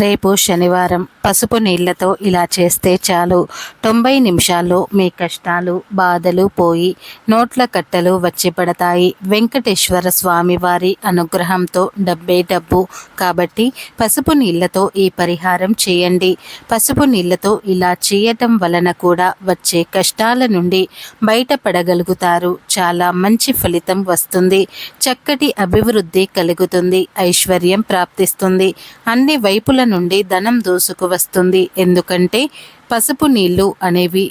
రేపు శనివారం పసుపు నీళ్ళతో ఇలా చేస్తే చాలు. తొంభై నిమిషాల్లో మీ కష్టాలు బాధలు పోయి నోట్ల కట్టలు వచ్చి పడతాయి. వెంకటేశ్వర స్వామి వారి అనుగ్రహంతో డబ్బే డబ్బు. కాబట్టి పసుపు నీళ్ళతో ఈ పరిహారం చేయండి. పసుపు నీళ్ళతో ఇలా చేయటం వలన కూడా వచ్చే కష్టాల నుండి బయటపడగలుగుతారు. చాలా మంచి ఫలితం వస్తుంది. చక్కటి అభివృద్ధి కలుగుతుంది. ఐశ్వర్యం ప్రాప్తిస్తుంది. అన్ని వైపు వైపుల నుండి ధనం దూసుకు వస్తుంది. ఎందుకంటే పసుపు నీళ్ళు అనేవి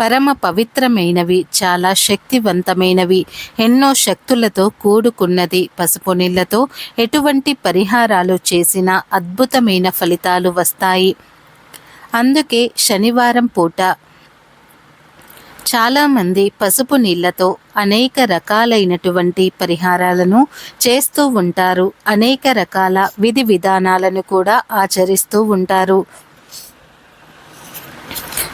పరమ పవిత్రమైనవి చాలా శక్తివంతమైనవి. ఎన్నో శక్తులతో కూడుకున్నది పసుపు నీళ్ళతో ఎటువంటి పరిహారాలు చేసినా అద్భుతమైన ఫలితాలు వస్తాయి. అందుకే శనివారం పూట చాలామంది పసుపు నీళ్ళతో అనేక రకాలైనటువంటి పరిహారాలను చేస్తూ ఉంటారు. అనేక రకాల విధి విధానాలను కూడా ఆచరిస్తూ ఉంటారు.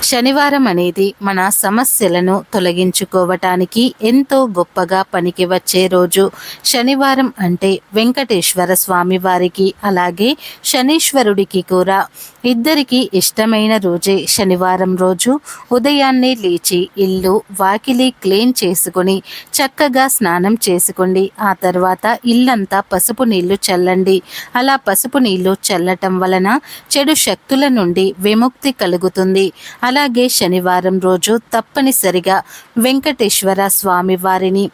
శనివారం అనేది మన సమస్యలను తొలగించుకోవటానికి ఎంతో గొప్పగా పనికి వచ్చే రోజు. శనివారం అంటే వెంకటేశ్వర స్వామి వారికి అలాగే శనీశ్వరుడికి కూడా. ఇద్దరికి ఇష్టమైన రోజే శనివారం రోజు. ఉదయాన్నే లేచి ఇల్లు వాకిలి క్లీన్ చేసుకుని చక్కగా స్నానం చేసుకోండి ఆ తర్వాత ఇల్లంతా పసుపు నీళ్ళు చల్లండి. అలా పసుపు నీళ్ళు చల్లటం వలన చెడు శక్తుల నుండి విముక్తి కలుగుతుంది. అలాగే శనివారం రోజు తప్పనిసరిగా వెంకటేశ్వర స్వామి వారిని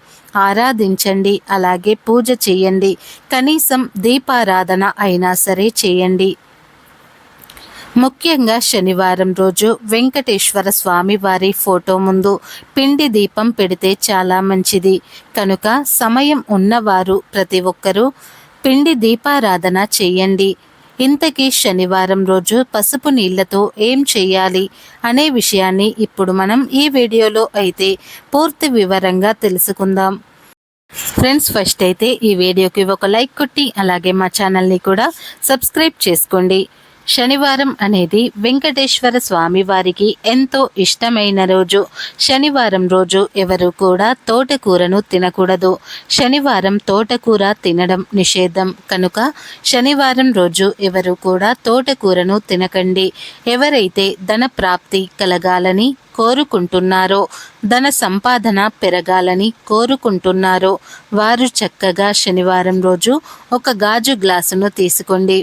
ఆరాధించండి అలాగే పూజ చేయండి కనీసం దీపారాధన అయినా సరే చేయండి. ముఖ్యంగా శనివారం రోజు వెంకటేశ్వర స్వామి వారి ఫోటో ముందు పిండి దీపం పెడితే చాలా మంచిది. కనుక సమయం ఉన్నవారు ప్రతి ఒక్కరూ పిండి దీపారాధన చేయండి. ఇంతకీ శనివారం రోజు పసుపు నీళ్ళతో ఏం చేయాలి అనే విషయాన్ని ఇప్పుడు మనం ఈ వీడియోలో అయితే పూర్తి వివరంగా తెలుసుకుందాం. ఫ్రెండ్స్ ఫస్ట్ అయితే ఈ వీడియోకి ఒక లైక్ కొట్టి అలాగే మా ఛానల్ని కూడా సబ్స్క్రైబ్ చేసుకోండి. శనివారం అనేది వెంకటేశ్వర స్వామి వారికి ఎంతో ఇష్టమైన రోజు. శనివారం రోజు ఎవరు కూడా తోటకూరను తినకూడదు. శనివారం తోటకూర తినడం నిషేధం. కనుక శనివారం రోజు ఎవరు కూడా తోటకూరను తినకండి. ఎవరైతే ధన ప్రాప్తి కలగాలని కోరుకుంటున్నారో ధన సంపాదన పెరగాలని కోరుకుంటున్నారో వారు చక్కగా శనివారం రోజు ఒక గాజు గ్లాసును తీసుకోండి.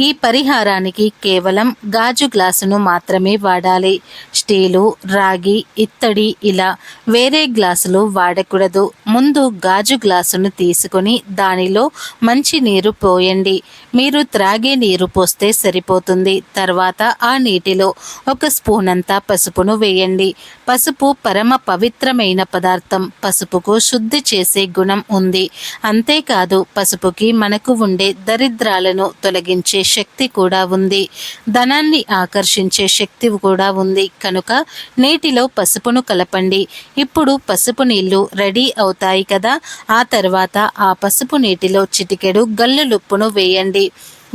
ఈ పరిహారానికి కేవలం గాజు గ్లాసును మాత్రమే వాడాలి. స్టీలు రాగి ఇత్తడి ఇలా వేరే గ్లాసులు వాడకూడదు. ముందు గాజు గ్లాసును తీసుకొని దానిలో మంచి నీరు పోయండి. మీరు త్రాగే నీరు పోస్తే సరిపోతుంది. తర్వాత ఆ నీటిలో ఒక స్పూన్ అంతా పసుపును వేయండి. పసుపు పరమ పవిత్రమైన పదార్థం. పసుపుకు శుద్ధి చేసే గుణం ఉంది. అంతేకాదు పసుపుకి మనకు ఉండే దరిద్రాలను తొలగించే శక్తి కూడా ఉంది. ధనాన్ని ఆకర్షించే శక్తి కూడా ఉంది. కనుక నీటిలో పసుపును కలపండి. ఇప్పుడు పసుపు నీళ్ళు రెడీ అవుతాయి కదా? ఆ తర్వాత ఆ పసుపు నీటిలో చిటికెడు గల్లులుప్పును వేయండి.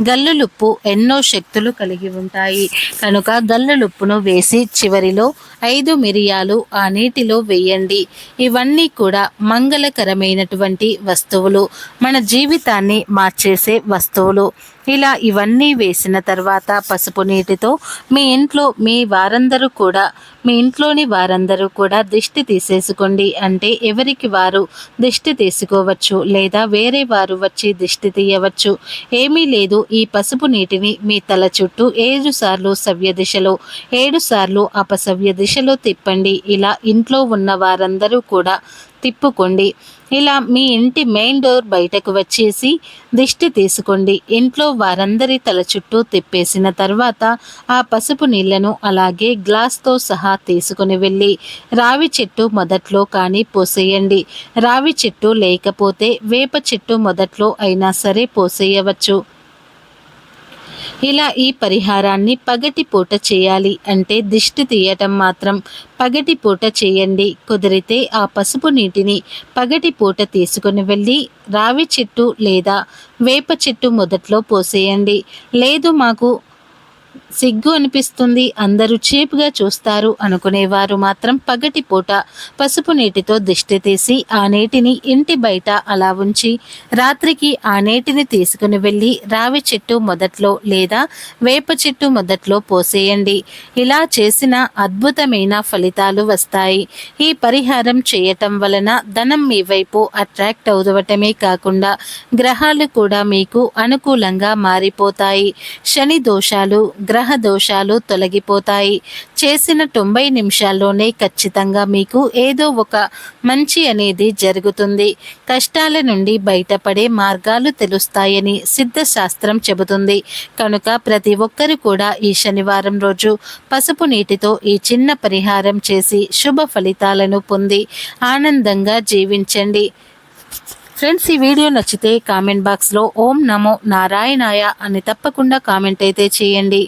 గల్లులుప్పు ఎన్నో శక్తులు కలిగి ఉంటాయి. కనుక గల్లులుప్పును వేసి చివరిలో ఐదు మిరియాలు ఆ నీటిలో వేయండి. ఇవన్నీ కూడా మంగళకరమైనటువంటి వస్తువులు. మన జీవితాన్ని మార్చేసే వస్తువులు. ఇలా ఇవన్నీ వేసిన తర్వాత పసుపు నీటితో మీ ఇంట్లో మీ వారందరూ కూడా మీ ఇంట్లోని వారందరూ కూడా దిష్టి తీసేసుకోండి. అంటే ఎవరికి వారు దిష్టి తీసుకోవచ్చు లేదా వేరే వారు వచ్చి దిష్టి తీయవచ్చు? ఏమీ లేదు. ఈ పసుపు నీటిని మీ తల చుట్టూ ఏడు సార్లు సవ్య దిశలో ఏడు సార్లు అపసవ్య దిశలో తిప్పండి. ఇలా ఇంట్లో ఉన్న వారందరూ కూడా తిప్పుకోండి. ఇలా మీ ఇంటి మెయిన్ డోర్ బయటకు వచ్చేసి దిష్టి తీసుకోండి. ఇంట్లో వారందరి తల చుట్టూ తిప్పేసిన తర్వాత ఆ పసుపు నీళ్ళను అలాగే గ్లాస్తో సహా తీసుకుని వెళ్ళి రావి చెట్టు మొదట్లో కానీ పోసేయండి. రావి చెట్టు లేకపోతే వేప చెట్టు మొదట్లో అయినా సరే పోసేయవచ్చు. ఇలా ఈ పరిహారాన్ని పగటి పూట చేయాలి అంటే దిష్టి తీయటం మాత్రం పగటి పూట చేయండి. కుదిరితే ఆ పసుపు నీటిని పగటి పూట తీసుకుని వెళ్ళి రావి చెట్టు లేదా వేప చెట్టు మొదట్లో పోసేయండి. లేదు మాకు సిగ్గు అనిపిస్తుంది అందరూ చేపుగా చూస్తారు అనుకునేవారు మాత్రం పగటి పూట పసుపు నీటితో దిష్టి తీసి ఆ నీటిని ఇంటి బయట అలా ఉంచి రాత్రికి ఆ నీటిని తీసుకుని వెళ్ళి రావి చెట్టు మొదట్లో లేదా వేప చెట్టు మొదట్లో పోసేయండి. ఇలా చేసిన అద్భుతమైన ఫలితాలు వస్తాయి. ఈ పరిహారం చేయటం వలన ధనం మీ వైపు అట్రాక్ట్ అవుదవటమే కాకుండా గ్రహాలు కూడా మీకు అనుకూలంగా మారిపోతాయి. శని దోషాలు గ్రహ దోషాలు తొలగిపోతాయి. చేసిన తొంభై నిమిషాల్లోనే ఖచ్చితంగా మీకు ఏదో ఒక మంచి అనేది జరుగుతుంది. కష్టాల నుండి బయటపడే మార్గాలు తెలుస్తాయని సిద్ధశాస్త్రం చెబుతుంది. కనుక ప్రతి ఒక్కరు కూడా ఈ శనివారం రోజు పసుపు నీటితో ఈ చిన్న పరిహారం చేసి శుభ ఫలితాలను పొంది ఆనందంగా జీవించండి. ఫ్రెండ్స్ ఈ వీడియో నచ్చితే కామెంట్ బాక్స్లో ఓం నమో నారాయణాయ అని తప్పకుండా కామెంట్ అయితే చేయండి.